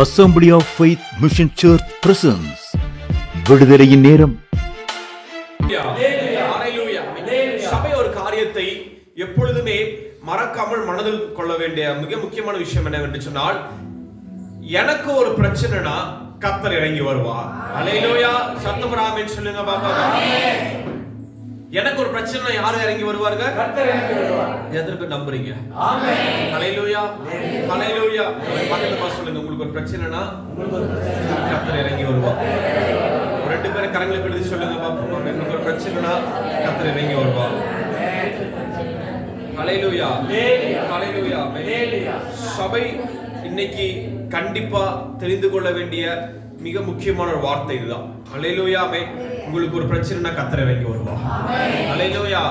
Assembly of faith mission church presence விடுதலையின் நேரம். சபை ஒரு காரியத்தை எப்பொழுதுமே மறக்காமல் மனதில் கொள்ள வேண்டிய மிக முக்கியமான விஷயம் என்னவென்று சொன்னால் எனக்கு ஒரு பிரச்சனைனா கத்தர் இறங்கி வருவார். அலையிலோயா சத்தம் ராமன் சொல்லுங்க பாப்பா? எனக்கு ஒரு பிரச்சனை யாரு இறங்கி வருவார்கள்? எத்தனை பேர் நம்புறீங்க? அலையிலோயா அலையிலோயா பக்கத்துல சொல்லுங்க உங்களுக்கு ஒரு பிரச்சனைனா? கத்தர் இறங்கி வருவார். ஒரு ரெண்டு பேரும் கரங்களை பிடித்து சொல்லுங்க பாப்போம் எனக்கு ஒரு பிரச்சனைனா கத்தர் இறங்கி வருவார். ஹalleluya. ஹalleluya. சபை இன்னைக்கு கண்டிப்பா தெரிந்து கொள்ள வேண்டிய மிக முக்கியமான ஒரு வார்த்தை இதுதான். ஆமென். உங்களுக்கு ஒரு பிரச்சனைனா கத்தரை வைக்க வருவா ஹalleluya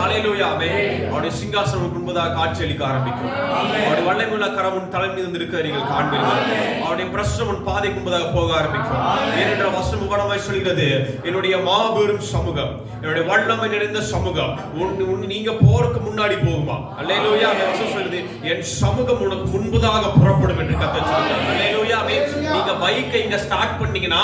ஹalleluya ஆமென் அவருடைய சிங்காசனம் முன்பதாக காட்சி அளிக்க ஆரம்பிக்கும். அவருடைய வல்லமையுள்ள கரம் உன் தலை மீது இருக்க நீங்கள் காண்பீர்கள். அவருடைய பிரசனம் உன் பாதைக்கு முன்பதாக போக ஆரம்பிக்கும். ஏனென்ற வசனம் உபடமாய் சொல்கிறது என்னுடைய மாபெரும் சமூகம் என்னுடைய வல்லமை நிறைந்த சமூகம் உன் நீங்க போறதுக்கு முன்னாடி போகுமா? அல்லேலூயா வசனம் சொல்லுது என் சமூகம் உனக்கு முன்பதாக புறப்படும் என்று கத்த சொல்லுங்க அல்லேலூயா நீங்க பைக்கை இங்க ஸ்டார்ட் பண்ணீங்கன்னா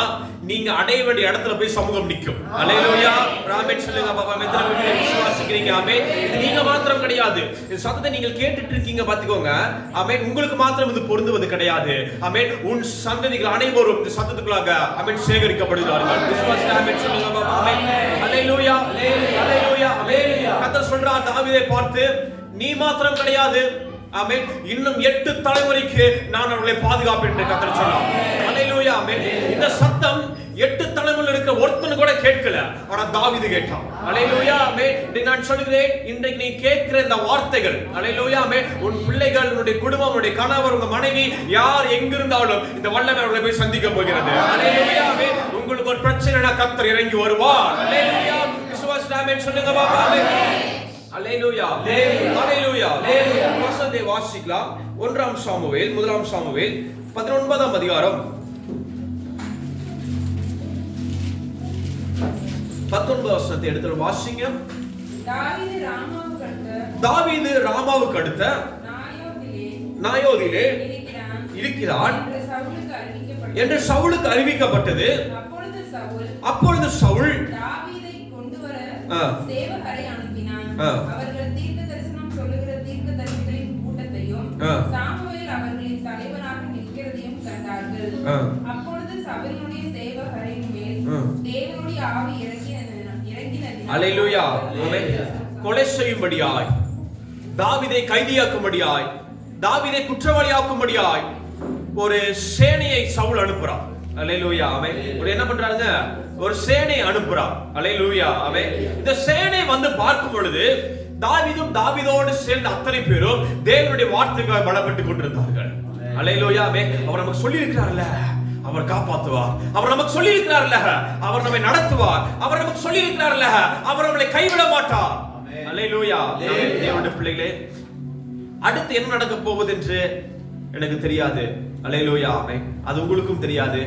நீங்க அடைய வேண்டிய இடத்துல போய் சமூகம் நிற்கும். அலையிலோயா ராமேட் சொல்லுங்க பாப்பா எத்தனை பேர் விசுவாசிக்கிறீங்க? ஆமே இது நீங்க மாத்திரம் கிடையாது. இந்த சத்தத்தை நீங்கள் கேட்டுட்டு இருக்கீங்க பாத்துக்கோங்க ஆமென். உங்களுக்கு மாத்திரம் இது பொருந்துவது கிடையாது. ஆமென். உன் சந்ததிகள் அனைவரும் இந்த சத்தத்துக்குள்ளாக ஆமென் சேகரிக்கப்படுகிறார்கள். விசுவாசி ஆமென் சொல்லுங்க பாபா ஆமென். அலையிலோயா அலையிலோயா ஆமென். கத்தர் சொல்றார் தாவிதை பார்த்து நீ மாத்திரம் கிடையாது. ஆமென். இன்னும் எட்டு தலைமுறைக்கு நான் அவர்களை பாதுகாப்பேன் என்று கத்தர் சொன்னார். அல்லேலூயா ஆமென். இந்த சத்தம் எட்டு தலைமுறையில் இருக்க ஒருத்தன் கூட கேட்கல. ஆனா தாவிது கேட்டான். அல்லேலூயா ஆமென். இதை நான் சொல்கிறேன். இன்றைக்கு நீ கேட்கிற இந்த வார்த்தைகள். அல்லேலூயா ஆமென். உன் பிள்ளைகள் உன்னுடைய குடும்பம் உன்னுடைய கணவர் உங்க மனைவி யார் எங்கிருந்தாலும் இந்த வல்லமை அவர்களை போய் சந்திக்க போகிறது. அல்லேலூயா ஆமென். உங்களுக்கு ஒரு பிரச்சனைனா கத்தர் இறங்கி வருவார். அல்லேலூயா விசுவாசி சொல்லுங்க பாப்பா ஆமென். அல்லேலூயா அல்லேலூயா வசனத்தை வாசிக்கலாம். ஒன்றாம் சாமுவேல் முதலாம் சாமுவேல் பதினொன்பதாம் அதிகாரம். பத்தொன்பது வசனத்தை எடுத்து வாசிங்க. தாவீது ராமாவுக்கு அடுத்த தாவீது ராமாவுக்கு அடுத்த நாயோதிலே நாயோதிலே இருக்கிறான் என்று சவுலுக்கு அறிவிக்கப்பட்டது. அப்பொழுது சவுல் அப்பொழுது சவுல் தாவீதை கொண்டு வர. சேவகரை. அவர்கள் தீர்க்க தரிசனம் சொல்லுகிற தீர்க்கதரிசிகளின் கூட்டத்தையும் ஆ. சாமுவேல் அவர்களின் தலைவனாக நிற்கிறதையும் கண்டார்கள். ஆ. அப்பொழுது சவுலினுடைய சேவகரின் மேல் ஆ. தேவனுடைய ஆவி இறங்கின இறங்கினதினால் அல்லேலூயா ஆமென். கொலை செய்யும்படியாய். தாவீதை கைதியாக்கும்படியாய். தாவீதை குற்றவாளியாக்கும்படியாய். ஒரு சேனையை சவுல் அனுப்புறான் அல்லேலூயா ஆமென் ஒரு என்ன பண்றாருங்க? ஒரு சேனையை அனுப்புறான் அல்லேலூயா ஆமென் இந்த சேனை வந்து பார்க்கும் பொழுது தாவீதும் தாவீதோடு சேர்ந்த அத்தனை பேரும் தேவனுடைய வார்த்தைகளை பலப்பட்டு கொண்டிருந்தார்கள். அல்லேலூயா ஆமென் அவர் நமக்கு சொல்லி இருக்கிறார்ல அவர் காப்பாத்துவார். அவர் நமக்கு சொல்லி இருக்கிறார்ல அவர் நம்மை நடத்துவார். அவர் நமக்கு சொல்லி இருக்கிறார்ல அவர் நம்மளை கைவிட மாட்டார். அல்லேலூயா தேவனுடைய பிள்ளைகளே அடுத்து என்ன நடக்க போகுது என்று எனக்கு தெரியாது. அலையலூயா அது உங்களுக்கும் தெரியாது.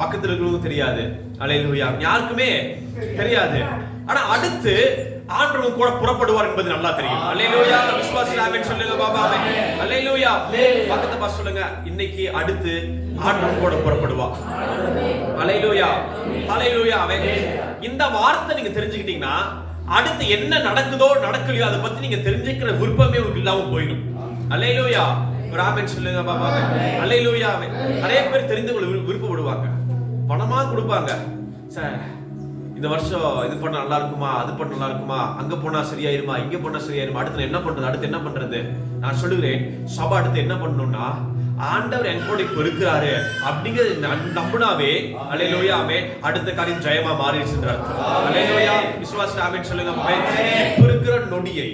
பக்கத்துல இருக்கிறவங்களுக்கும் தெரியாது. அலையலூயா. யாருக்குமே தெரியாது. ஆனா அடுத்து ஆண்டவன் கூட புறப்படுவார் என்பது நல்லா தெரியும். அல்லேலூயா விசுவாசி ஆமென் சொல்லுங்க பாபா ஆமென். அல்லேலூயா பக்கத்தை பார்த்து சொல்லுங்க. இன்னைக்கு அடுத்து ஆண்டவன் கூட புறப்படுவா அல்லேலூயா அல்லேலூயா ஆமென். இந்த வார்த்தை நீங்க தெரிஞ்சுக்கிட்டீங்கன்னா அடுத்து என்ன நடக்குதோ நடக்கலையோ அதை பத்தி நீங்க தெரிஞ்சுக்கிற விருப்பமே உங்களுக்கு இல்லாம போயிடும். அல்லேலூயா ஒரு ஆமென் சொல்லுங்க பாபா. அல்லேலூயா ஆமென் நிறைய பேர் தெரிந்து கொள்ள விரு- விருப்பப்படுவாங்க. பணமா கொடுப்பாங்க. சார் இந்த வருஷம் இது பண்ண நல்லா இருக்குமா அது பண்ண நல்லா இருக்குமா அங்க போனா சரியாயிருமா இங்க போனா சரியாயிருமா அடுத்து என்ன பண்றது அடுத்து என்ன பண்றது? நான் சொல்லுகிறேன் சபை அடுத்து என்ன பண்ணணும்னா ஆண்டவர் என் கூட இப்ப இருக்கிறாரு அப்படிங்கிறது நம்- நம்புனாவே அலையிலோயாமே அடுத்த காரியம் ஜெயமா மாறிடுச்சுன்றார். அலையிலோயா விசுவாச ஆமென் சொல்லுங்க. இப்ப இருக்கிற நொடியை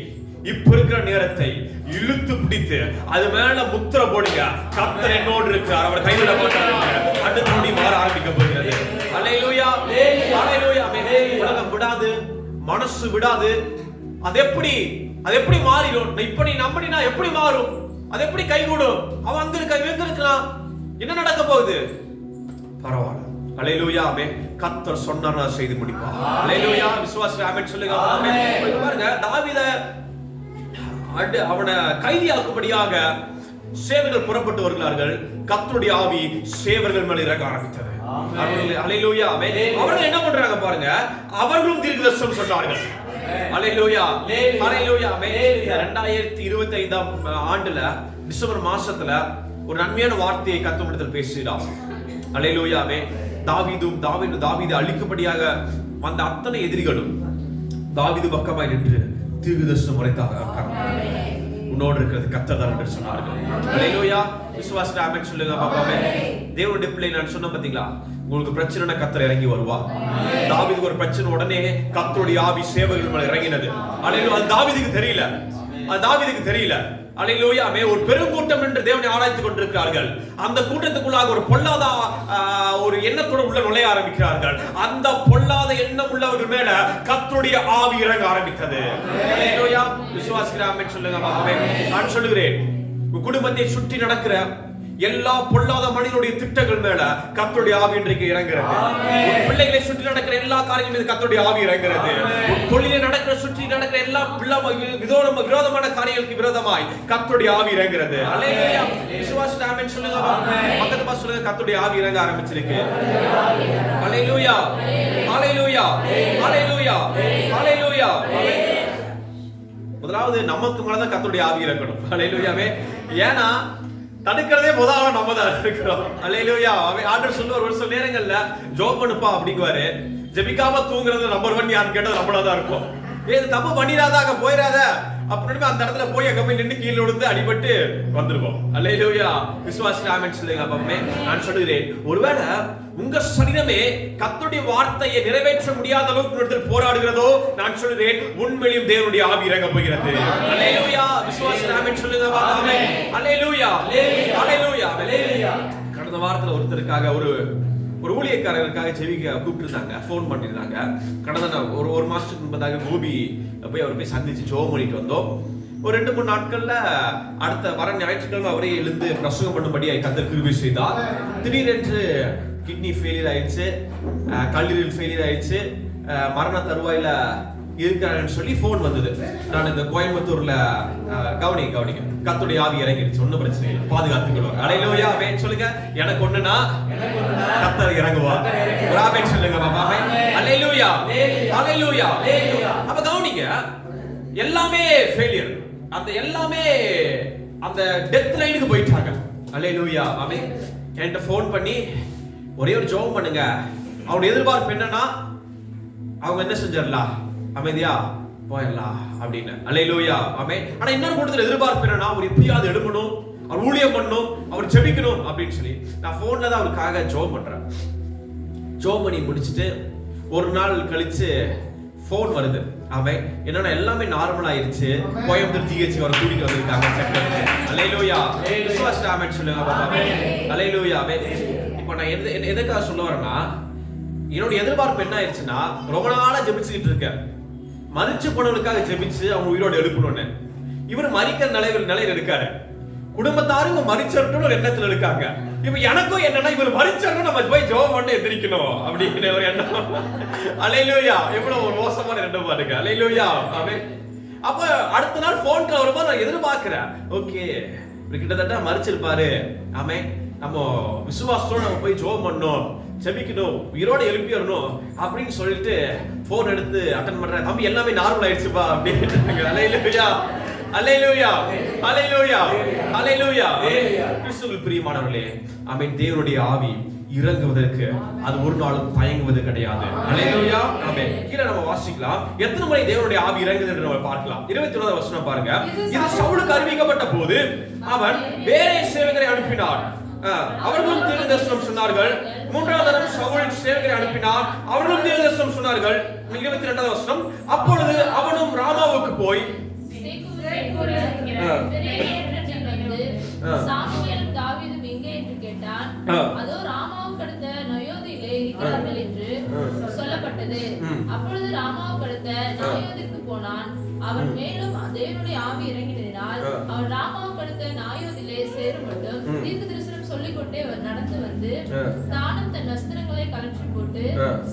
இப்ப இருக்கிற நேரத்தை இழுத்து பிடித்து அது மேல முத்திர போடுங்க. கத்தர் என்னோடு இருக்கிறார். அவர் கைவிட மாட்டாருங்க அடுத்த நொடி மாற ஆரம்பிக்க போகிறது. அலையிலோயா அலையிலோயா. உலகம் விடாது மனசு விடாது. அது எப்படி? அது எப்படி மாறிடும்? இப்ப நீ நம்பினா எப்படி மாறும்? அது எப்படி கைகூடும் அவன் அங்க இருக்க என்ன நடக்க போகுது? பரவாயில்ல. அலையிலூயா ஆமே கத்தர் சொன்னார் செய்து முடிப்பா அலையிலூயா விசுவாசி ஆமென். சொல்லுங்க. பாருங்க தாவீத அடு அவனை கைதியாக்கும்படியாக சேவர்கள் புறப்பட்டு வருகிறார்கள் கர்த்தருடைய ஆவி சேவர்கள் மேல இறங்க ஆரம்பித்தது. அவர்கள் என்ன பண்றாங்க பாருங்க? அவர்களும் தீர்க்கதரிசனம் சொன்னார்கள். ஆமென். இந்த 2025 ஆண்டுல டிசம்பர் மாசத்துல ஒரு நன்மையான வார்த்தையை கத்தமிடத்தில் பேசுகிறார். அல்லேலூயாவே தாவீதும் தாவீது தாவீது அழிக்கும்படியாக வந்த அத்தனை எதிரிகளும் தாவீது பக்கமாய் நின்று தீர்க்கதரிசனம் உரைத்தாக உன்னோடு இருக்கிறது கத்தர் என்று சொன்னார்கள். அல்லேலூயா விசுவாச ஆமென் சொல்லுங்க பாப்பாவே தேவனுடைய பிள்ளை நான் சொன்ன பாத்தீங்களா? உங்களுக்கு பிரச்சனை கத்தர் இறங்கி வருவா. தாவிது ஒரு பிரச்சனை உடனே கத்தருடைய ஆவி சேவர்கள் மேல இறங்கினது. அல்லேலூயா அது தாவிதுக்கு தெரியல. அது தாவிதுக்கு தெரியல. அலையிலோயாமே ஒரு பெருங்கூட்டம் என்று தேவனை ஆராய்த்துக் கொண்டிருக்கிறார்கள். அந்த கூட்டத்துக்குள்ளாக ஒரு பொல்லாத ஒரு எண்ணத்தோடு உள்ள நுழைய ஆரம்பிக்கிறார்கள். அந்த பொல்லாத எண்ணம் உள்ளவர்கள் மேல கத்துடைய ஆவி இறங்க ஆரம்பித்தது. விசுவாசிக்கிறாமே சொல்லுங்க நான் சொல்லுகிறேன் குடும்பத்தை சுற்றி நடக்கிற எல்லா பொல்லாத மனிதனுடைய திட்டங்கள் மேல கர்த்தருடைய ஆவி இன்றைக்கு இறங்குறது பிள்ளைகளை சுற்றி நடக்கிற எல்லா காரியங்களும் மீது கர்த்தருடைய ஆவி இறங்குறது தொழிலை நடக்கிற சுற்றி நடக்கிற எல்லா பிள்ளை விதோதம விரோதமான காரியங்களுக்கு விரோதமாய் கர்த்தருடைய ஆவி இறங்குறது அல்லேலூயா விசுவாச ஆமென் சொல்லுங்க. பக்கத்து பாஸ் சொல்லுங்க. கர்த்தருடைய ஆவி இறங்க ஆரம்பிச்சிருக்கு. அல்லேலூயா அல்லேலூயா அல்லேலூயா அல்லேலூயா முதலாவது நமக்கு மேலதான் கர்த்தருடைய ஆவி இறங்கணும். அல்லேலூயாவே ஏன்னா தடுக்கிறதே முதல்ல நம்ம தான் இருக்கிறோம். அல்லேலூயா. அவன் ஆர்டர் சொல்லுவார் ஒரு சில நேரங்கள்ல ஜோப் பண்ணுப்பா அப்படிங்குவாரு. ஜெபிக்காம தூங்குறது நம்பர் ஒன் யாருன்னு கேட்டது நம்மளா தான் இருக்கும். இது தப்பு பண்ணிடாத அங்க போயிடாத. அப்படின்னு அந்த இடத்துல போய் அங்க போய் நின்று கீழே விழுந்து அடிபட்டு வந்திருக்கோம் அல்லேலூயா. விசுவாசி ஆமென் சொல்லுங்க அப்பமே. நான் சொல்லுகிறேன் ஒருவேளை உங்க சரீரமே கர்த்தருடைய வார்த்தையை நிறைவேற்ற முடியாத அளவுக்கு உன்னிடத்தில் போராடுகிறதோ நான் சொல்லுகிறேன் உண்மையிலும் தேவனுடைய ஆவி இறங்க போகிறது. அல்லேலூயா. விசுவாசி ஆமென் சொல்லுங்க ஆமென். அல்லேலூயா. அல்லேலூயா. கடந்த வாரத்துல ஒருத்தருக்காக ஒரு ஒரு ஊழியக்காரர்களுக்காக செவிக்க கூப்பிட்டுருந்தாங்க ஃபோன் பண்ணியிருந்தாங்க கடந்த ஒரு ஒரு மாதத்துக்கு முன்பதாக கோபி போய் அவர் போய் சந்திச்சு ஜோம் பண்ணிட்டு வந்தோம். ஒரு ரெண்டு மூணு நாட்கள்ல அடுத்த வர ஞாயிற்றுக்கிழமை அவரே எழுந்து பிரசங்கம் பண்ணும்படி கத்தர் கிருபி செய்தார். திடீரென்று கிட்னி ஃபெயிலியர் ஆயிடுச்சு கல்லீரல் ஃபெயிலியர் ஆயிடுச்சு மரண தருவாயில இருக்கிறாருன்னு சொல்லி ஃபோன் வந்தது. நான் இந்த கோயம்புத்தூர்ல அஹ், கவனி கவனிங்க. கத்துடைய ஆவி இறங்கிடுச்சு ஒன்றும் பிரச்சனை இல்லை. பாதுகாத்துக்கணும் அலையிலோயா வேன் சொல்லுங்க. எனக்கு ஒண்ணுனா கத்தர் இறங்குவா ஒரு ஆமென் சொல்லுங்க பாபா அலையிலோயா அலையிலோயா. அப்ப கவனிங்க எல்லாமே ஃபெயிலியர் அந்த எல்லாமே அந்த டெத் லைனுக்கு போயிட்டாங்க. அலையிலோயா ஆமே என்கிட்ட ஃபோன் பண்ணி ஒரே ஒரு ஜெபம் பண்ணுங்க. அவனோட எதிர்பார்ப்பு என்னன்னா அவங்க என்ன செஞ்சிடலாம் அமைதியா? போயிடலாம் அப்படின்னு. அலையிலூயா ஆமே ஆனா இன்னொரு கூட்டத்தில் எதிர்பார்ப்பு என்னன்னா அவர் எப்படியாவது எழுப்பணும் அவர் ஊழியம் பண்ணணும் அவர் ஜெபிக்கணும் அப்படின்னு சொல்லி நான் போன்ல தான் அவருக்காக ஜோம் பண்றேன். ஜோம் பண்ணி முடிச்சுட்டு ஒரு நாள் கழிச்சு ஃபோன் வருது. அவன் என்னன்னா எல்லாமே நார்மல் ஆயிருச்சு. கோயம்புத்தூர் ஜிஹெச் வர கூட்டிட்டு வந்திருக்காங்க. செக் அலையிலூயா விசுவாஸ் ஆமென் சொல்லுங்க பாப்பா அலையிலூயா ஆமென். இப்போ நான் எது எது- எதுக்காக சொல்ல வரேன்னா என்னோட எதிர்பார்ப்பு என்ன ஆயிடுச்சுன்னா ரொம்ப நாளா ஜெபிச்சுக்கிட்டு இருக்கேன். மறிச்சு போனவர்களுக்காக ஜெபிச்சு அவங்க உயிரோடு எழுப்பணும்னு இவர் மறிக்கிற நிலையில் எடுக்காரு இருக்காரு. குடும்பத்தாரும் மறிச்சிடணும் ஒரு எண்ணத்துல இருக்காங்க. இப்ப எனக்கும் என்னன்னா இவர் மறிச்சிடணும் நம்ம போய் ஜோம் பண்ணி எந்திரிக்கணும் அப்படிங்கிற ஒரு எண்ணம். அலையிலோயா. எவ்வளவு ஒரு மோசமான எண்ணம் பாருங்க. அலையிலோயா. அவன் அப்ப அடுத்த நாள் போன் கால் வரும்போது நான் எதிர்பார்க்கிறேன். ஓகே. இப்படி கிட்டத்தட்ட மறிச்சிருப்பாரு. ஆமே நம்ம விசுவாசத்தோட நம்ம போய் ஜோம் பண்ணோம். ஜெபிக்கணும் உயிரோட எழுப்பி வரணும் அப்படின்னு சொல்லிட்டு போன் எடுத்து அட்டன் பண்றேன். தம்பி எல்லாமே நார்மல் ஆயிடுச்சுப்பா அப்படின்னு அலையிலூயா அலையிலூயா அலையிலூயா அலையிலூயா கிறிஸ்துவில் பிரியமானவர்களே ஆமென். தேவனுடைய ஆவி இறங்குவதற்கு அது ஒரு நாளும் தயங்குவது கிடையாது. அலையிலூயா ஆமென். கீழே நம்ம வாசிக்கலாம். எத்தனை முறை தேவனுடைய ஆவி இறங்குது என்று நம்ம பார்க்கலாம். இருபத்தி ஒன்பது வசனம் பாருங்க. இது சவுலுக்கு அறிவிக்கப்பட்ட போது அவன் வேற சேவகரை அனுப்பினான். அஹ், அவர்களும் தீர்க்க தரிசனம் சொன்னார்கள். மூன்றாவது தரம் சவுல் சேவகரை அனுப்பினார் அவர்களும் தீர்க்க தரிசனம் சொன்னார்கள் இருபத்தி ரெண்டாவது வசனம் அப்பொழுது அவனும் ராமாவுக்கு போய் ஆ. ஆ. சாமுவேல் தாவீதும் எங்கே என்று கேட்டான். அதோ ராமாவுக்கு அடுத்த நயோதிலே இருக்கிறார்கள் என்று. சொல்லப்பட்டது. அப்பொழுது ராமாவுக்கு அடுத்த நாயோதிற்கு போனான் அவன் மேலும் தேவனுடைய ஆவி இறங்கினதினால் ஆ. அவன் ராமாவுக்கு அடுத்த நாயோதிலே கொண்டே நடந்து வந்து. தானும் தன் வஸ்திரங்களை கழற்றி போட்டு.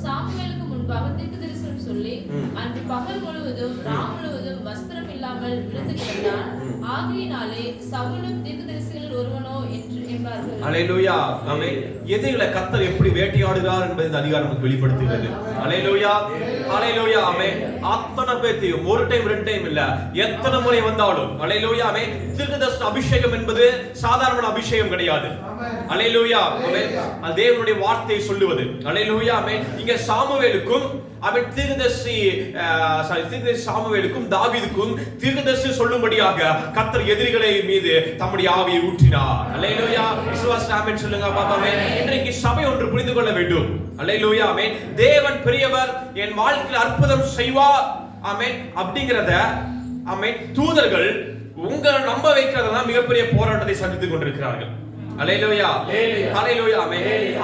சாமுவேலுக்கு முன்பாக தீர்க்கதரிசனம் சொல்லி ம். அன்று பகல் முழுவதும் ராம் முழுவதும் வஸ்திரம் இல்லாமல் விழுந்து கிடந்தான் ஆகையினாலே சவுலும் தீர்க்கதரிசிகளில் ஒருவனோ என்று அலையிலூயா. ஆமென். எதிரிகளை கத்தர் எப்படி வேட்டையாடுகிறார் என்பதை இந்த அதிகாரம் வெளிப்படுத்துகிறது. அலையிலூயா. அலையிலோயா அமே அத்தனை பேர்த்தையும் ஒரு டைம் ரெண்டு டைம் இல்ல. எத்தனை முறை வந்தாலும் அலையிலோயா அமே தீர்க்கதரிசன அபிஷேகம் என்பது சாதாரண அபிஷேகம் கிடையாது. அலையிலோயா அமே தேவனுடைய வார்த்தையை சொல்லுவது. அலையிலோயா அமே இங்க சாமுவேலுக்கும் அவன் தீர்க்கதரிசி அஹ், sorry, சாமுவேலுக்கும் தாவிதுக்கும் தீர்க்கதரிசி சொல்லும்படியாக கத்தர் எதிரிகளை மீது தம்முடைய ஆவியை ஊற்றினார். அலையிலோயா விசுவாச ஆமென். சொல்லுங்க பாப்பாமே இன்றைக்கு சபை ஒன்று புரிந்து கொள்ள வேண்டும். அலையிலோயா ஆமென். தேவன் பெரியவர் என் வாழ்க்கையில் அற்புதம் செய்வார். ஆமென். அப்படிங்கிறத ஆமென் தூதர்கள் உங்களை நம்ப வைக்கிறதெல்லாம் மிகப்பெரிய போராட்டத்தை சந்தித்துக் கொண்டிருக்கிறார்கள்.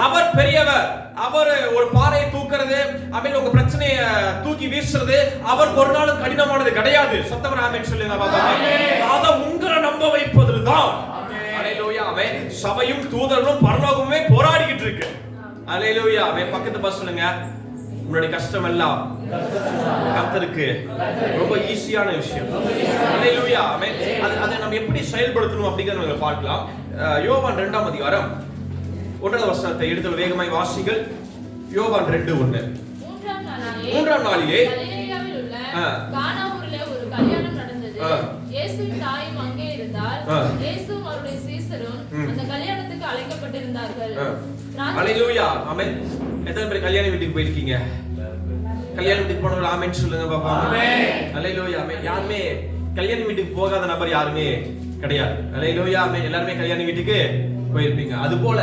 அவர் பெரியவர். அவர் ஒரு பாறையை தூக்குறது ஆமென் உங்க பிரச்சனையை தூக்கி வீசுறது அவர் ஒரு நாளும் கடினமானது கிடையாது. சத்தவர் ஆமென் சொல்லுங்க அத உங்களை நம்ப வைப்பதில் தான் ஆமென் சபையும் தூதர்களும் பரலோகமுமே போராடிக்கிட்டு இருக்கு. அல்லேலூயா ஆமென் பக்கத்து பஸ் சொல்லுங்க. உன்னுடைய கஷ்டம் எல்லாம் கர்த்தருக்கு ரொம்ப ஈஸியான விஷயம். அல்லேலூயா ஆமென் அது நம்ம எப்படி செயல்படுத்தணும் அப்படிங்கறத பார்க்கலாம். யோவான் இரண்டாம் அதிகாரம் ஒன்றாவது வசனத்தை எடுத்து வேகமாய் வாசிங்கள் யோவான் ரெண்டு ஒண்ணு மூன்றாம் நாளிலே. இயேசுவின் தாயும் அங்கே இருந்தால் ஆ. இயேசுவும் அவருடைய சீசரும் ம். அந்த கல்யாணத்துக்கு அழைக்கப்பட்டிருந்தார்கள். திராட்சை- அலையிலூயா ஆமென் எத்தனை பேர் கல்யாண வீட்டுக்கு போயிருக்கீங்க? கல்யாண வீட்டுக்கு போனவங்க ஆமென் சொல்லுங்க பாப்பா. அலையிலூயா ஆமென் யாருமே கல்யாண வீட்டுக்கு போகாத நபர் யாருமே? கிடையாது. அலையிலூயா எல்லாருமே கல்யாண வீட்டுக்கு போயிருப்பீங்க. அது போல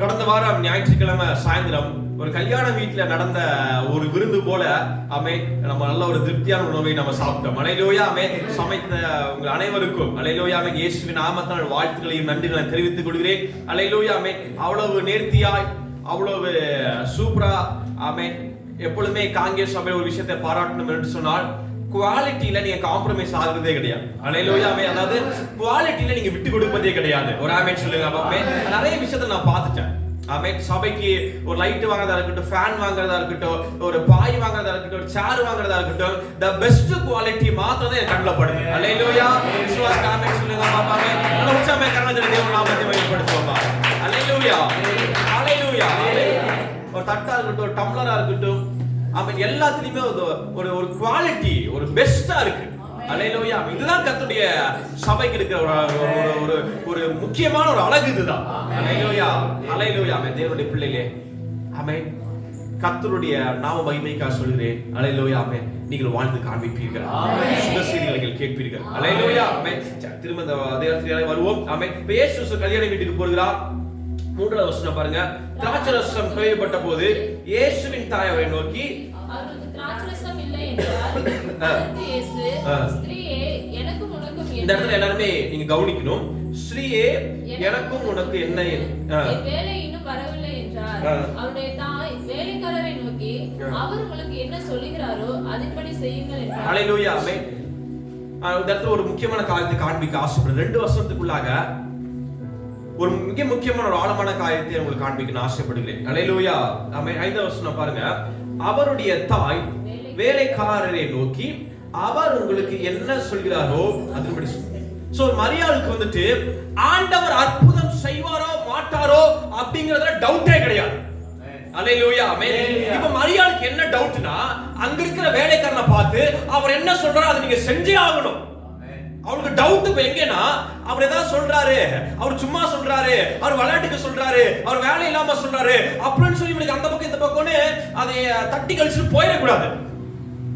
கடந்த வாரம் ஞாயிற்றுக்கிழமை சாயந்தரம் ஒரு கல்யாண வீட்டில் நடந்த ஒரு விருந்து போல அமை நம்ம நல்ல ஒரு திருப்தியான உணவை நம்ம சாப்பிட்டோம். அலையிலோயாமே சமைத்த உங்கள் அனைவருக்கும் அலையிலோயாமே இயேசுவின் நாமத்தால் வாழ்த்துக்களையும் நன்றிகளை தெரிவித்துக் கொள்கிறேன். அலையிலோயாமே அவ்வளவு நேர்த்தியாய் அவ்வளவு சூப்பரா ஆமே எப்பொழுதுமே காங்கிரஸ் சபை ஒரு விஷயத்தை பாராட்டணும் என்று சொன்னால் குவாலிட்டியில நீங்க காம்ப்ரமைஸ் ஆகுறதே கிடையாது. அலையிலோயாமே அதாவது குவாலிட்டியில நீங்க விட்டு கொடுப்பதே கிடையாது. ஒரு ஆமேன் சொல்லுங்க அப்பமே நிறைய விஷயத்த நான் பார்த்துட்டேன். ஆமே சபைக்கு ஒரு லைட் வாங்குறதா இருக்கட்டும் ஃபேன் வாங்குறதா இருக்கட்டும் ஒரு பாய் வாங்குறதா இருக்கட்டும் ஒரு சேர் வாங்குறதா இருக்கட்டும் த பெஸ்ட் குவாலிட்டி மாத்திரம் தான் என் கண்ணில் படுது. அலையிலோயா விசுவாஸ் ஆமேன் சொல்லுங்க பாப்பாமே நல்ல உற்சாகமே கர்ணாஜன தேவன் நாமத்தை வெளிப்படுத்துவோம்ப்பா அலையிலோயா அலையிலோயா ஒரு தட்டா இருக்கட்டும் ஒரு டம்ளரா இருக்கட்டும் அவன் எல்லாத்துலயுமே ஒரு ஒரு குவாலிட்டி ஒரு பெஸ்டா இருக்கு. அலையிலோயா இதுதான் கத்துடைய சபைக்கு இருக்கிற ஒரு ஒரு ஒரு முக்கியமான ஒரு அழகு இதுதான். அலையிலோயா அலையிலோயா அவன் தேவனுடைய பிள்ளைகளே அவன் கத்தருடைய நாம மகிமைக்காக சொல்கிறேன். அலையிலோயா அவன் நீங்கள் வாழ்ந்து காண்பிப்பீர்கள். சுக செய்திகளை நீங்கள் கேட்பீர்கள் அலையிலோயா அவன் திரும்ப இடத்துல வருவோம். அவன் இயேசு கல்யாண வீட்டுக்கு போகிறார். மூன்றாவது வசனம் பாருங்க. திராட்சை ரசம் கேள்விப்பட்ட போது இயேசுவின் தாய் அவரை நோக்கி திராட்சரசம் இந்த இடத்துல எல்லாருமே நீங்க கவனிக்கணும். ஸ்ரீயே எனக்கும் உனக்கு என்ன வேலை இன்னும் வரவில்லை என்றார் ஆ. அவருடைய தாய் வேலைக்காரரை நோக்கி ஆ. அவர் உங்களுக்கு என்ன சொல்லுகிறாரோ அதன்படி செய்யுங்கள் என்றார். இந்த இடத்துல ஒரு முக்கியமான காரியத்தை காண்பிக்க ஆசைப்படுறேன். ரெண்டு வருஷத்துக்குள்ளாக ஒரு மிக முக்கியமான ஒரு ஆழமான காரியத்தை உங்களுக்கு காண்பிக்க ஆசைப்படுகிறேன். ஆமென். ஐந்தாவது வசனம் பாருங்க. அவருடைய தாய் வேலைக்காரரை நோக்கி அவர் உங்களுக்கு என்ன சொல்கிறாரோ அதன்படி சோ மரியாளுக்கு வந்துட்டு ஆண்டவர் அற்புதம் செய்வாரோ மாட்டாரோ அப்படிங்கறதுல டவுட்டே கிடையாது. அல்லேலூயா ஆமென். இப்ப மரியாளுக்கு என்ன டவுட்னா அங்க இருக்கிற வேலைக்காரனை பார்த்து அவர் என்ன சொல்றாரோ அதை நீங்க செஞ்சே ஆகணும். அவளுக்கு டவுட் இப்ப எங்கன்னா அவர் ஏதாவது சொல்றாரு அவர் சும்மா சொல்றாரு அவர் விளையாட்டுக்கு சொல்றாரு அவர் வேலை இல்லாம சொல்றாரு அப்படின்னு சொல்லி இவனுக்கு அந்த பக்கம் இந்த பக்கம்னு அதை தட்டி கழிச்சுட்டு போயிடக்கூடாது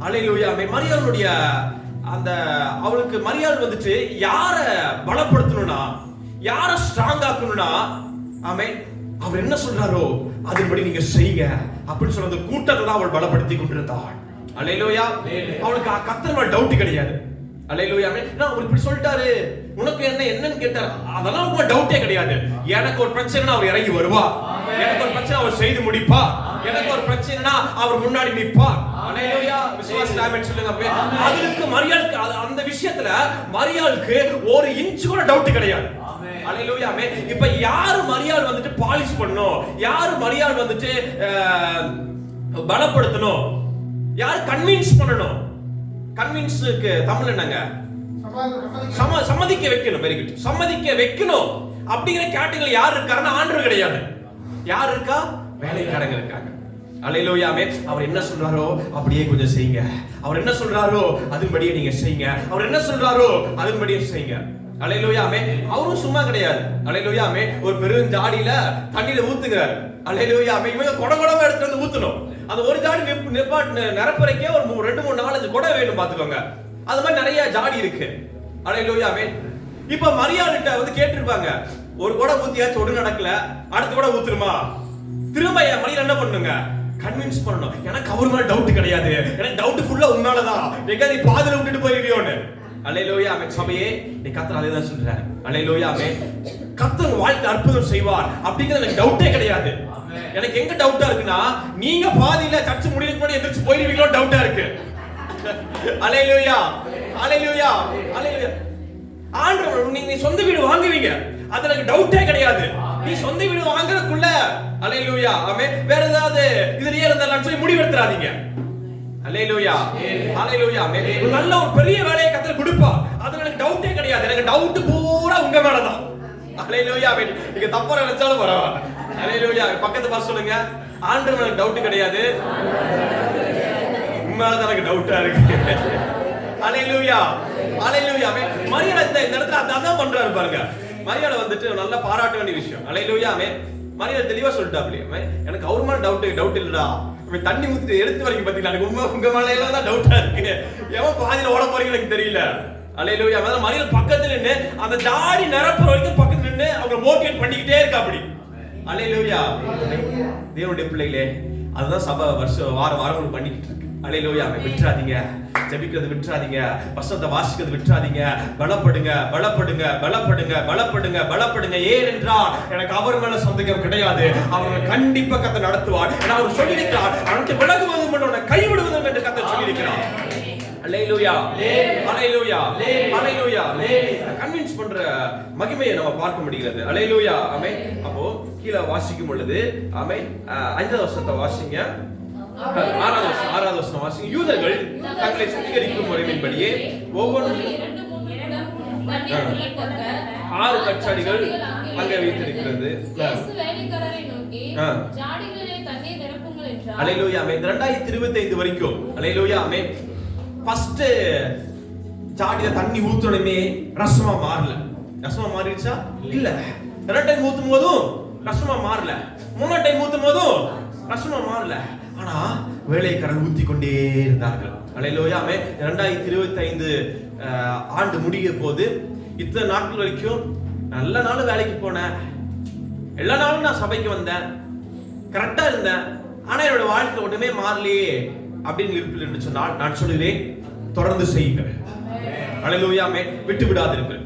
அலையிலூயா மரியாளுடைய அந்த அவளுக்கு மரியாள் வந்துட்டு யார பலப்படுத்தணும்னா யார ஸ்ட்ராங் ஆக்கணும்னா ஆமே அவர் என்ன சொல்றாரோ அதன்படி நீங்க செய்யுங்க அப்படின்னு சொல்ற அந்த கூட்டத்தை தான் அவள் பலப்படுத்தி கொண்டிருந்தாள். அலையிலோயா அவளுக்கு கத்தர் மேல டவுட் கிடையாது. அலையிலோயா நான் இப்படி சொல்லிட்டாரு. உனக்கு என்ன என்னன்னு கேட்டார். அதெல்லாம் உங்க டவுட்டே கிடையாது. எனக்கு ஒரு பிரச்சனைனா அவர் இறங்கி வருவா. எனக்கு ஒரு பிரச்சனை அவர் செய்து முடிப்பா. எனக்கு ஒரு பிரச்சனைனா அவர் முன்னாடி நிப்பா அலையிலோயா விசுவாச டாமேஜ் சொல்லுங்க. அதுக்கு மரியாளுக்கு அந்த விஷயத்துல மரியாளுக்கு ஒரு இன்ச் கூட டவுட் கிடையாது. அல்லேலூயா ஆமென் இப்ப யாரு மரியாள் வந்துட்டு பாலிஷ் பண்ணணும்? யாரு மரியாள் வந்துட்டு பலப்படுத்தணும்? யார் கன்வின்ஸ் பண்ணணும்? கன்வின்ஸுக்கு தமிழ் என்னங்க? சம சம்மதிக்க வைக்கணும் வெரி குட் சம்மதிக்க வைக்கணும். அப்படிங்கிற கேட்டகரி யார் இருக்காருன்னா ஆண்டர் கிடையாது. யார் இருக்கா? வேலைக்காரங்க இருக்காங்க. அலையிலோயாமே அவர் என்ன சொல்றாரோ அப்படியே கொஞ்சம் செய்யுங்க. அவர் என்ன சொல்றாரோ அதன்படியே நீங்க செய்யுங்க. அவர் என்ன சொல்றாரோ அதன்படியே செய்யுங்க. அலையிலோயாமே அவரும் சும்மா கிடையாது. அலையிலோயாமே ஒரு பெரும் ஜாடியில தண்ணியில ஊத்துங்கிறாரு அலையிலோயாமே இவங்க குட குடமா எடுத்துட்டு வந்து ஊத்தணும். அந்த ஒரு ஜாடி நிப் நிப்பாட் நிரப்புறைக்கே ஒரு ரெண்டு மூணு நாலஞ்சு குடம் வேணும் பாத்துக்கோங்க அது மாதிரி நிறைய ஜாடி இருக்கு. அலையிலோயாமே இப்ப மரியாதைட்ட வந்து கேட்டிருப்பாங்க. ஒரு குடம் ஊத்தியாச்சும் ஒண்ணு நடக்கல. அடுத்த குடம் ஊத்துருமா? திரும்ப என் மணியில் என்ன பண்ணுங்க? கன்வின்ஸ் பண்ணணும். எனக்கு அவர் மேல டவுட் கிடையாது. எனக்கு டவுட் ஃபுல்லா உன்னாலதான். எங்க நீ பாதியில விட்டுட்டு போயிருவியோன்னு. அலையிலோயா அமே சபையே நீ கத்தர் அதே தான் சொல்றாரு. அலையிலோயா அமே கத்தர் வாழ்க்கை அற்புதம் செய்வார் அப்படிங்கிறது எனக்கு டவுட்டே கிடையாது. எனக்கு எங்க டவுட்டா இருக்குன்னா நீங்க பாதியில சர்ச்சு முடிவுக்கு முன்னாடி எந்திரிச்சு போயிருவீங்களோ டவுட்டா இருக்கு. அலையிலோயா அலையிலோயா அலையிலோயா ஆண்டவர் நீங்க நீ சொந்த வீடு வாங்குவீங்க. அது எனக்கு டவுட்டே கிடையாது. நீ சொந்த வீடு வாங்குறதுக்குள்ள அலையிலூயா ஆமே வேற ஏதாவது இதுலயே இருந்தாலும் சொல்லி முடிவெடுத்துறாதீங்க. அலையிலூயா அலையிலூயா ஒரு நல்ல ஒரு பெரிய வேலையை கத்தர் கொடுப்பா அதுல எனக்கு டவுட்டே கிடையாது. எனக்கு டவுட் பூரா உங்க மேலதான். அலையிலூயா ஆமே நீங்க தப்பா நினைச்சாலும் பரவாயில்ல. அலையிலூயா பக்கத்து பாஸ் சொல்லுங்க. ஆண்டவர் எனக்கு டவுட் கிடையாது. உண்மையாதான் எனக்கு டவுட்டா இருக்கு. அலையிலூயா அலையிலூயா மரியாதை இந்த இந்த இடத்துல அதான் தான் பண்றாரு பாருங்க. மரியாதை வந்துட்டு நல்லா பாராட்ட வேண்டிய விஷயம். அலையிலூயாமே மரியாதை தெளிவா சொல்லிட்டாப்லையே அவன், எனக்கு அவர் மேல டவுட் டவுட் இல்லடா. அவன் தண்ணி ஊத்தி எடுத்து வரைக்கும் பாத்தீங்களா? எனக்கு உண்மை உங்க மேல எல்லாம் தான் டவுட்டா இருக்கு. எவன் பாதியில ஓட போறீங்க எனக்கு தெரியல. அலையிலூயா அதான் மரியாதை பக்கத்துல நின்னு அந்த ஜாடி நிரப்புற வரைக்கும் பக்கத்துல நின்னு அவங்க மோட்டிவேட் பண்ணிக்கிட்டே இருக்கா அப்படி. அலையிலூயா தேவனுடைய பிள்ளைகளே அதுதான் சபை வருஷம் வாரம் வாரம் பண்ணிக்கிட்டு இருக்கு. அலையிலூயா விட்டுறாதீங்க. ஜபிக்கிறது விட்டுறாதீங்க. வசனத்தை வாசிக்கிறது விட்டுறாதீங்க. பலப்படுங்க பலப்படுங்க பலப்படுங்க பலப்படுங்க பலப்படுங்க. ஏனென்றால் எனக்கு அவர் மேல சந்தேகம் கிடையாது. அவர் கண்டிப்பா கத்த நடத்துவார். ஏன்னா அவர் சொல்லியிருக்கிறார். அனைத்து விலகுவதும் உன்னை கைவிடுவதும் என்று கத்த சொல்லியிருக்கிறார். அல்லேலூயா அல்லேலூயா அல்லேலூயா கன்வின்ஸ் பண்ற மகிமையை நம்ம பார்க்க முடிகிறது. அல்லேலூயா ஆமே அப்போ கீழே வாசிக்கும் பொழுது ஆமே அஞ்சாவது வருஷத்தை வாசிங்க. ஆறாவது வருஷம் ஆறாவது வருஷம் வாசிங்க யூதர்கள் தங்களை சுத்திகரிக்கும் முறையின்படியே ஒவ்வொரு ஆறு கச்சாடிகள் அங்கே வைத்திருக்கிறது. இயேசு வேலைக்காரரை அலையிலூயா ரெண்டாயிரத்தி இருபத்தி ஐந்து வரைக்கும். அலையிலூயா அமே ஃபர்ஸ்ட் ஜாடியில தண்ணி ஊத்துனமே ரசமா மாறல. ரசமா மாறிடுச்சா? இல்ல. ரெண்டு டைம் ஊத்தும் போதும் ரசமா மாறல. மூணாம் டைம் ஊத்தும் போதும் ரசமா மாறல. ஆனா வேலைக்காரன் ஊத்தி கொண்டே இருந்தார்கள் அலையிலோயாமே இரண்டாயிரத்தி இருபத்தி ஐந்து ஆண்டு முடிய போது இத்தனை நாட்கள் வரைக்கும் நல்ல நாளும் வேலைக்கு போனேன். எல்லா நாளும் நான் சபைக்கு வந்தேன். கரெக்டா இருந்தேன். ஆனா என்னோட வாழ்க்கை ஒண்ணுமே மாறலையே அப்படின்னு இருப்பில் என்று சொன்னால் நான் சொல்லுகிறேன் தொடர்ந்து செய்யுங்கள். அலையிலூயாமே விட்டு விடாதீர்கள்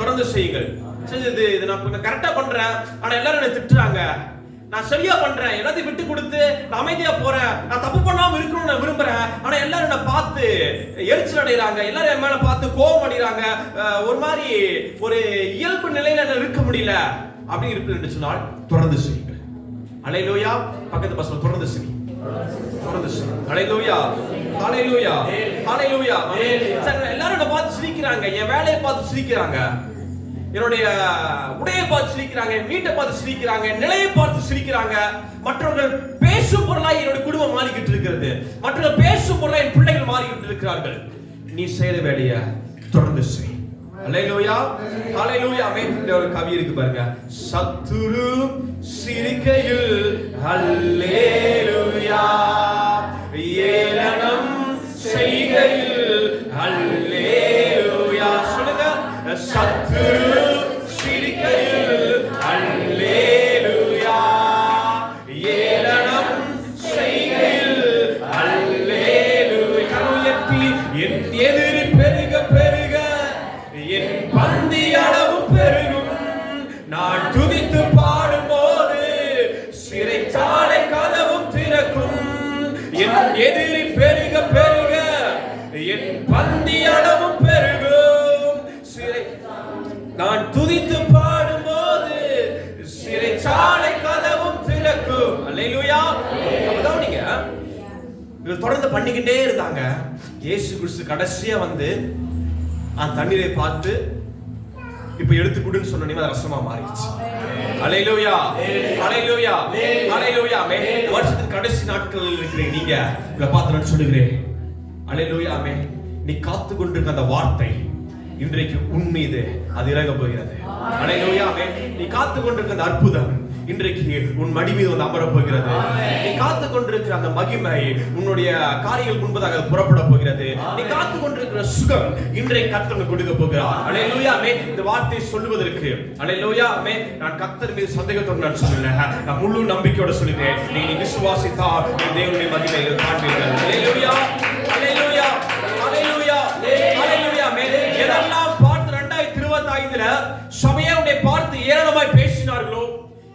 தொடர்ந்து செய்யுங்கள். சரி இது இது நான் கரெக்டா பண்றேன். ஆனா எல்லாரும் என்னை திட்டுறாங்க. நான் சரியா பண்றேன். எல்லாத்தையும் விட்டு கொடுத்து நான் அமைதியா போறேன். நான் தப்பு பண்ணாம இருக்கணும்னு நான் விரும்புறேன். ஆனா எல்லாரும் என்ன பார்த்து எரிச்சல் அடைகிறாங்க. எல்லாரும் என் மேல பார்த்து கோபம் அடைகிறாங்க. ஒரு மாதிரி ஒரு இயல்பு நிலையில என்ன இருக்க முடியல. அப்படின்னு இருப்பில் என்று சொன்னால் தொடர்ந்து செய்யுங்கள் அலையிலோயா பக்கத்து பசங்க தொடர்ந்து செய் தொடர்ந்து செய் அலையிலோயா அலையிலோயா அலையிலோயா எல்லாரும் என்ன பார்த்து சிரிக்கிறாங்க. என் வேலையை பார்த்து சிரிக்கிறாங்க. என்னுடைய உடையை பார்த்து சிரிக்கிறாங்க என் வீட்டை பார்த்து சிரிக்கிறாங்க நிலையை பார்த்து சிரிக்கிறாங்க. மற்றவர்கள் பேசும் பொருளாய் என்னுடைய குடும்பம் மாறிக்கிட்டு இருக்கிறது. மற்றவர்கள் பேசும் பொருளாய் என் பிள்ளைகள் மாறிக்கிட்டு இருக்கிறார்கள். நீ செய்யற வேலையை தொடர்ந்து செய். அலையிலூயா அலையிலூயா அமைந்த ஒரு கவி இருக்கு பாருங்க. சத்துரு சிரிக்கையில் அல்லேலூயா ஏலனம் செய்கையில் அல்லேலூயா சத்துரு சிரிக்கையில் தொடர்ந்து பண்ணிக்கிட்டே இருந்தாங்க. இயேசு கிறிஸ்து கடைசியா வந்து அந்த தண்ணீரை பார்த்து இப்ப எடுத்து கொடுன்னு சொன்னே அது ரசமா மாறிடுச்சு. அலையிலோயா அலையிலோயா அலையிலோயா மே வருஷத்துக்கு கடைசி நாட்கள் இருக்கிறேன் நீங்க உங்களை பார்த்து சொல்லுகிறேன். அலையிலோயா மே நீ காத்து கொண்டிருக்க அந்த வார்த்தை இன்றைக்கு உன் மீது அது இறங்க போகிறது அலையிலோயா மே நீ காத்து கொண்டிருக்க அந்த அற்புதம் இன்றைக்கு உன் மடி மீது வந்து அமரப் போகிறது நீ காத்து கொண்டிருக்கிற அந்த மகிமை உன்னுடைய காரியங்கள் முன்பதாக புறப்பட போகிறது. நீ காத்து கொண்டிருக்கிற சுகம் இன்றைக்கு கர்த்தர் கொடுக்க போகிறார். அலையிலூயாமே இந்த வார்த்தை சொல்லுவதற்கு. அலையிலூயாமே நான் கர்த்தர் மீது சந்தேகத்தோடு நான் சொல்லல நான் முழு நம்பிக்கையோட சொல்லுகிறேன். நீ விசுவாசித்தா தேவனுடைய மகிமை காண்பீர்கள். அலையிலூயா அலையிலூயா அலையிலூயா அலையிலூயாமே எதெல்லாம் பார்த்து ரெண்டாயிரத்தி இருபத்தி ஐந்துல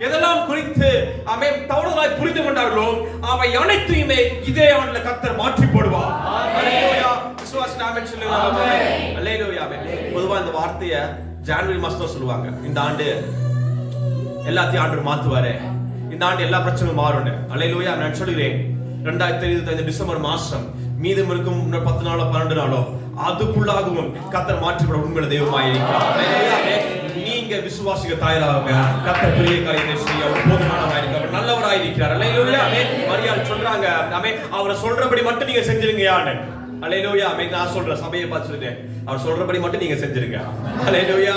எதெல்லாம் குறித்து அவை தவறுதலாய் புரிந்து கொண்டார்களோ அவை அனைத்தையுமே இதே ஆண்டுல கத்தர் மாற்றி போடுவார். பொதுவா இந்த வார்த்தைய ஜனவரி மாசத்துல சொல்லுவாங்க. இந்த ஆண்டு எல்லாத்தையும் ஆண்டு மாத்துவாரு. இந்த ஆண்டு எல்லா பிரச்சனையும் மாறும் அல்லேலூயா நான் சொல்கிறேன் ரெண்டாயிரத்தி இருபத்தி ஐந்து டிசம்பர் மாசம் மீதம் இருக்கும் பத்து நாளோ பன்னெண்டு நாளோ அதுக்குள்ளாகவும் கத்தர் மாற்றிப்பட உண்மையில தெய்வமாய் இருக்கிறார் அல்லேலூயா நீங்க விசுவாசிக தாயராக கத்த பெரிய காரியத்தை செய்ய போதுமானவராக இருக்கிறார். நல்லவராக அமே மரியாதை சொல்றாங்க. அமே அவரை சொல்றபடி மட்டும் நீங்க செஞ்சிருங்க யான்னு அலையிலோயா ஆமே நான் சொல்றேன். சபையை பார்த்து சொல்லிட்டேன் அவர் சொல்றபடி மட்டும் நீங்க செஞ்சிருங்க. அலையிலோயா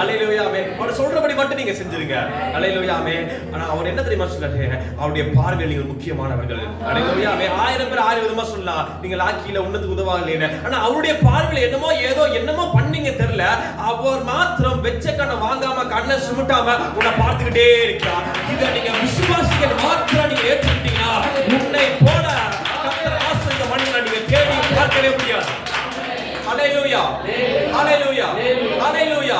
அலையிலோயா ஆமே அவர் சொல்றபடி மட்டும் நீங்க செஞ்சிருங்க. அலையிலோயா ஆமே ஆனா அவர் என்ன தெரியுமா சொன்னாரு அவருடைய பார்வையில் நீங்கள் முக்கியமானவர்கள். அலையிலோயா ஆமே ஆயிரம் பேர் ஆயிரம் விதமா சொல்லலாம். நீங்க லாக்கியில உன்னதுக்கு உதவாகலைன்னு ஆனா அவருடைய பார்வையில் என்னமோ ஏதோ என்னமோ பண்ணீங்க தெரியல. அவர் மாத்திரம் வெச்ச கண்ணை வாங்காம கண்ணை சுமிட்டாம உன்னை பார்த்துக்கிட்டே இருக்கா இதை நீங்க விசுவாசிக்க மாத்திரம் நீங்க ஏற்றுக்கிட்டீங்கன்னா உன்னை போல முடியாது ஹalleluya. ஹalleluya. ஹalleluya.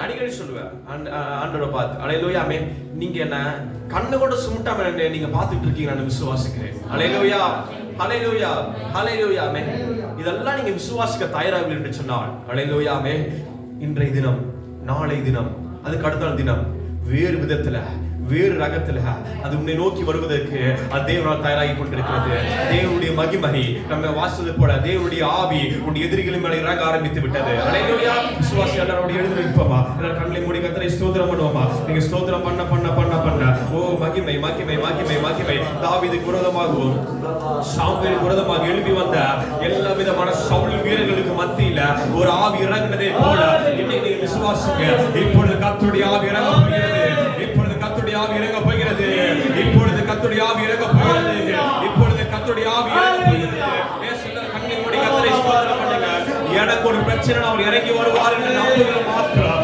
அடிக்கடி சொல்லுவேன். ஆண்ட- ஆ- ஆண்டவரை பார்த்து. ஹalleluya ஆமே நீங்க என்ன கண்ணு கூட சுமட்டாம நீங்க பார்த்துட்டு இருக்கீங்க நான் விசுவாசிக்கிறேன். ஹalleluya. ஹalleluya. ஹalleluya ஆமே இதெல்லாம் நீங்க விசுவாசிக்க தயாராக என்று சொன்னால் ஹalleluya ஆமே இன்றைய தினம் நாளை தினம் அதுக்கு அடுத்த தினம் வேறு விதத்துல வேறு ரகத்துல அது உன்னை நோக்கி வருவதற்கு அது தேவனால் தயாராகி கொண்டிருக்கிறது. தேவனுடைய மகிமை நம்ம வாசது போல தேவனுடைய ஆவி உன் எதிரிகளின் மேலே இறங்க ஆரம்பித்து விட்டது. அலையிலோயா விசுவாசி எல்லாரோட எழுந்து வைப்போமா எல்லாரும் கண்களை மூடி கத்தரை ஸ்தோத்திரம் பண்ணுவோமா? நீங்க ஸ்தோத்திரம் பண்ண பண்ண பண்ண பண்ண. ஓ மகிமை மகிமை மகிமை மகிமை. தாவீதுக்கு விரோதமாகவும் சாமுவேலுக்கு விரோதமாக எழுப்பி வந்த எல்லா விதமான சவுல் வீரர்களுக்கு மத்தியில ஒரு ஆவி இறங்கினதே போல இன்னைக்கு விசுவாசிங்க. இப்பொழுது கத்துடைய ஆவி இறங்க கர்த்தருடைய ஆவி இறங்க போகிறது இப்பொழுது கர்த்தருடைய ஆவி இறங்க போகிறது கண்ணை மூடி கர்த்தரை ஸ்தோத்திரம் பண்ணுங்க எனக்கு ஒரு பிரச்சனை அவர் இறங்கி வருவார் என்று நம்புகிற மாத்திரம்.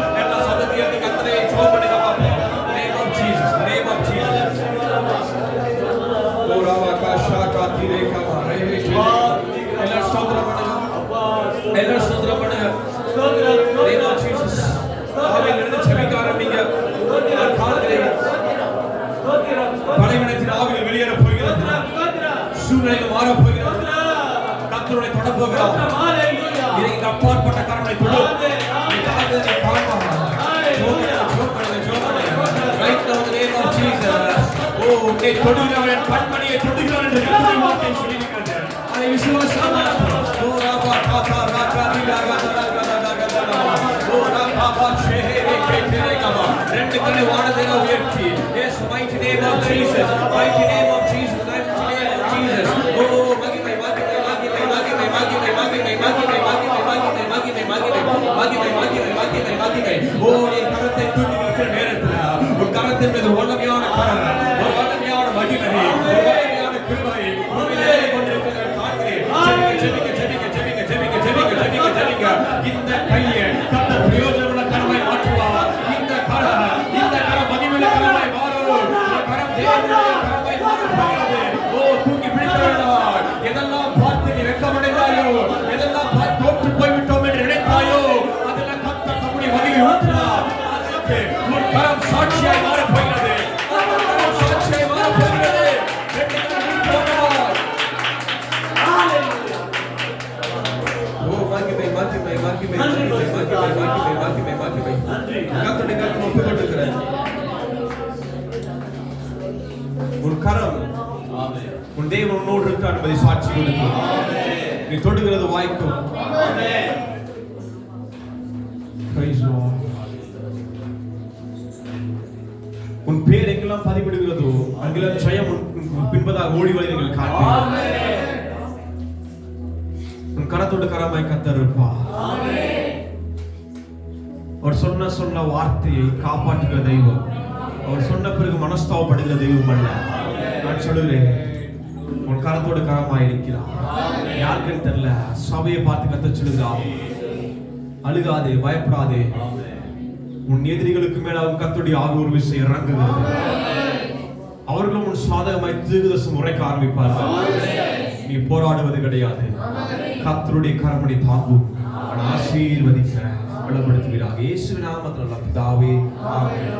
పడ్డ పోగడం దీనికి అప్పార్పడ్డ కారణం ఇప్పుడు தொடுகிறவன் கண்மணியை தொடுகிறவன் என்று கர்த்தர் வார்த்தை சொல்லியிருக்கிறார் அதை விசுவாசமா ஓ ராபா ராபா ராபா ராபா ராபா ஓ ராபா ஷேஹே கேட்டே கமா ரெண்டு கண்ணு வாடதேன உயர்த்தி yes might name of Jesus might name உன் கரம் உன் தேவன் உன்னோடு இருக்கார் என்பதை சாட்சி கொடுக்கும். நீ தொடுகிறது வாய்க்கும். உன் பேர் எங்கெல்லாம் பதிவிடுகிறதோ அங்கெல்லாம் ஜெயம் பின்பதாக ஓடி வரை நீங்கள் காண்பீர்கள். உன் கரத்தோடு கரமாய் கத்தர் இருப்பா அவர் சொன்ன சொன்ன வார்த்தையை காப்பாற்றுகிற தெய்வம். அவர் சொன்ன பிறகு மனஸ்தாவப்படுகிற தெய்வம் அல்ல. நான் சொல்லுகிறேன் உன் கரத்தோடு கரமா இருக்கிறான் யாருக்குன்னு தெரியல சபையை பார்த்து கத்த சொல்லுகிறார். அழுகாதே பயப்படாதே. உன் எதிரிகளுக்கு மேல அவன் கத்துடைய ஆகூர் விசை இறங்குகிறது. அவர்களும் உன் சாதகமாய் தீர்க்கதர்சனம் உரைக்க ஆரம்பிப்பார்கள். நீ போராடுவது கிடையாது. கத்தருடைய கரமணி தாங்கும் அவன் ஆசீர்வதிக்க பலப்படுத்துகிறார் இயேசு நாமத்தில் நல்ல பிதாவே ஆமென்.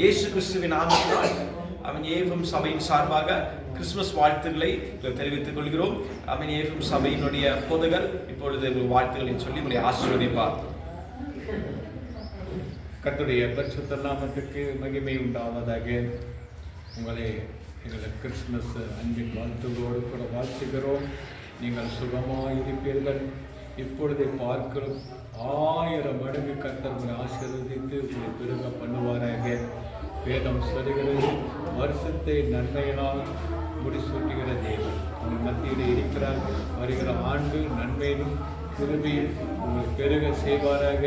இயேசு கிறிஸ்துவின் நாமத்தினால் அவன் ஏவும் சபையின் சார்பாக கிறிஸ்துமஸ் வாழ்த்துக்களை தெரிவித்துக் கொள்கிறோம். அவன் ஏவும் சபையினுடைய போதகர் இப்பொழுது உங்கள் வாழ்த்துக்களை சொல்லி உங்களை ஆசீர்வதிப்பார். கத்துடைய பரிசுத்த நாமத்துக்கு மகிமை உண்டாவதாக. உங்களை எங்களை கிறிஸ்துமஸ் அன்பின் வாழ்த்துகளோடு கூட வாழ்த்துகிறோம். நீங்கள் சுகமாக இருப்பீர்கள் இப்பொழுதை பார்க்கிறோம். ஆயிரம் மடங்கு கத்தர் உங்களை ஆசீர்வதித்து உங்களை பெருக பண்ணுவாராக. வேதம் சொல்லுகிறது வருஷத்தை நன்மையினால் முடிசூட்டுகிற தேவன். உங்கள் மத்தியில் இருக்கிறார். வருகிற ஆண்டு நன்மையிலும் கிருபையில் உங்கள் பெருக செய்வாராக.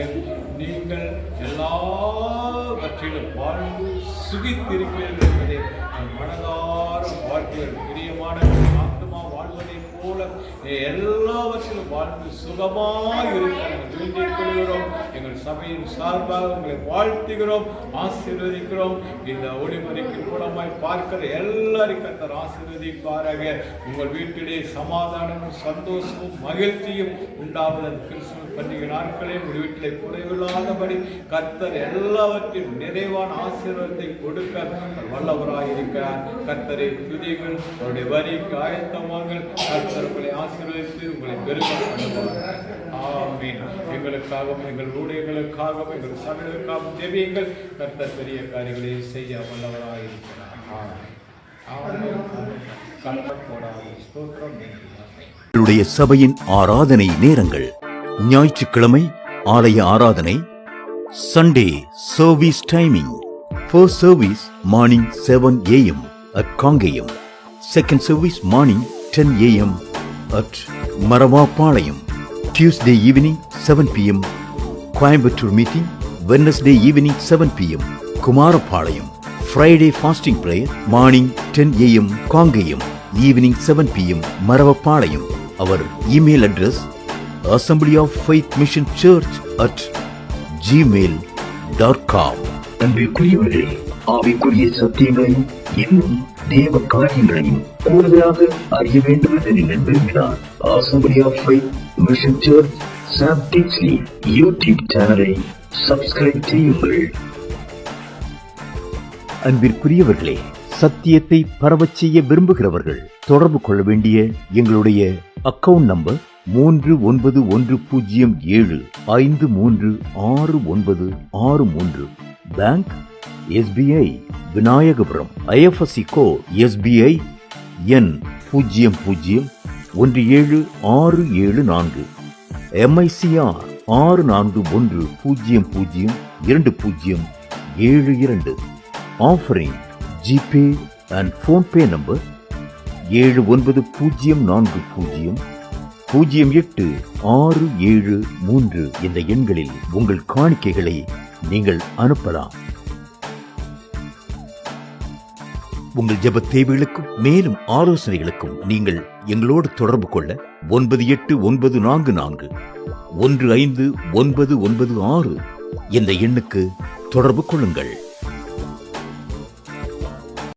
நீங்கள் எல்லாவற்றிலும் வாழ்ந்து சுகித்திருப்பீர்கள் என்பதை நான் மனதார வாழ்க்கையில் பிரியமான ஆத்மா வாழ்வதை போல எல்லாவற்றிலும் வாழ்ந்து சுகமாக இருக்க வேண்டிக் கொள்கிறோம் எங்கள் சபையின் சார்பாக உங்களை வாழ்த்துகிறோம் ஆசீர்வதிக்கிறோம். இந்த ஒளிமுறைக்கு மூலமாய் பார்க்கிற எல்லாரையும் கத்தர் ஆசீர்வதிப்பாராக. உங்கள் வீட்டிலே சமாதானமும் சந்தோஷமும் மகிழ்ச்சியும் உண்டாவது கிறிஸ்துமஸ் பண்டிகை நாட்களே முடிவீட்டிலே குறைவில்லாதபடி கர்த்தர் எல்லாவற்றையும் நிறைவான ஆசீர்வாதத்தை கொடுக்க வல்லவராக இருக்கிறார். கர்த்தரை துதிகள் அவருடைய வரிக்கு ஆயத்தமாங்கள் கர்த்தர் உங்களை ஆசீர்வதித்து உங்களை பெருக பண்ணுவார். எங்களுக்காகவும் எங்கள் ஊழியர்களுக்காகவும் எங்கள் சமையலுக்காகவும் ஜெபியுங்கள். கர்த்தர் பெரிய காரியங்களை செய்ய வல்லவராக இருக்கிறார். ஆமென். சபையின் ஆராதனை நேரங்கள். ஞாயிற்றுக்கிழமை ஆலய ஆராதனை Sunday service timing first service morning seven AM at Kangeyam second service morning ten AM at Maravapalayam Tuesday evening seven PM Coimbatore meeting Wednesday evening seven PM Kumarapalayam Friday fasting prayer morning ten AM Kangeyam evening seven PM Maravapalayam our email address assembly of faith mission church at gmail dot com அன்பிற்குரியவர்களே ஆவிக்குரிய சத்தியங்களையும் இன்னும் தேவ காரியங்களையும் கூடுதலாக அறிய வேண்டும் என்று நீங்கள் விரும்பினால் assembly of faith mission church Sam Dixley YouTube சேனலை சப்ஸ்கிரைப் செய்யுங்கள். அன்பிற்குரியவர்களே சத்தியத்தை பரவச் செய்ய விரும்புகிறவர்கள் தொடர்பு கொள்ள வேண்டிய எங்களுடைய அக்கவுண்ட் நம்பர் மூன்று ஒன்பது ஒன்று பூஜ்ஜியம் ஏழு ஐந்து மூன்று ஆறு ஒன்பது ஆறு மூன்று bank SBI Vinayagapuram IFSC code SBI எண் பூஜ்ஜியம் பூஜ்ஜியம் ஒன்று ஏழு ஆறு ஏழு நான்கு எம்ஐசிஆர் ஆறு நான்கு ஒன்று பூஜ்ஜியம் பூஜ்ஜியம் இரண்டு பூஜ்ஜியம் ஏழு இரண்டு offering GPay and PhonePe number ஏழு ஒன்பது பூஜ்ஜியம் நான்கு பூஜ்ஜியம் பூஜ்ஜியம் எட்டு ஆறு ஏழு மூன்று இந்த எண்களில் உங்கள் காணிக்கைகளை நீங்கள் அனுப்பலாம். உங்கள் ஜெப தேவைகளுக்கும் மேலும் ஆலோசனைகளுக்கும் நீங்கள் எங்களோடு தொடர்பு கொள்ள ஒன்பது எட்டு ஒன்பது நான்கு நான்கு ஒன்று ஐந்து ஒன்பது ஒன்பது ஆறு என்ற எண்ணுக்கு தொடர்பு கொள்ளுங்கள்.